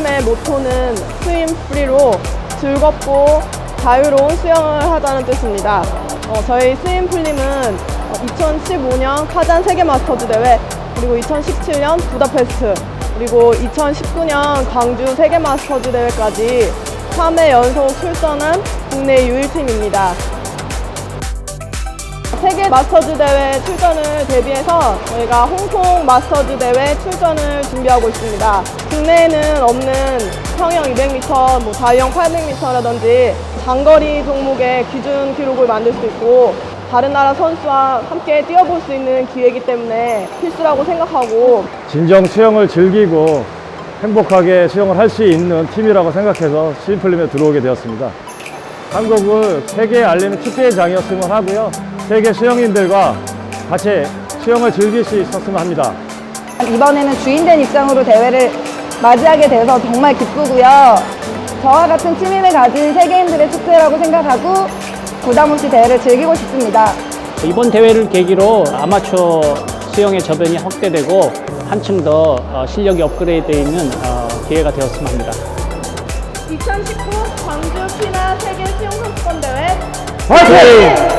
모토는 스임 프리로 즐겁고 자유로운 수영을 하자는 뜻입니다. 어, 저희 스임 풀림은 2015년 카잔 세계 마스터즈 대회 그리고 2017년 부다페스트 그리고 2019년 광주 세계 마스터즈 대회까지 3회 연속 출전한 국내 유일팀입니다. 세계 마스터즈 대회 출전을 대비해서 저희가 홍콩 마스터즈 대회 출전을 준비하고 있습니다. 국내에는 없는 평영 200m, 뭐 자유형 800m라든지 장거리 종목의 기준 기록을 만들 수 있고 다른 나라 선수와 함께 뛰어볼 수 있는 기회이기 때문에 필수라고 생각하고 진정 수영을 즐기고 행복하게 수영을 할 수 있는 팀이라고 생각해서 시인플림에 들어오게 되었습니다. 한국을 세계에 알리는 축제의 장이었으면 하고요. 세계 수영인들과 같이 수영을 즐길 수 있었으면 합니다. 이번에는 주인된 입장으로 대회를 맞이하게 돼서 정말 기쁘고요. 저와 같은 취미를 가진 세계인들의 축제라고 생각하고 부담 없이 대회를 즐기고 싶습니다. 이번 대회를 계기로 아마추어 수영의 저변이 확대되고 한층 더 어, 실력이 업그레이드되어 있는 어, 기회가 되었으면 합니다. 2019 광주 피나 세계 수영 선수권 대회 화이팅!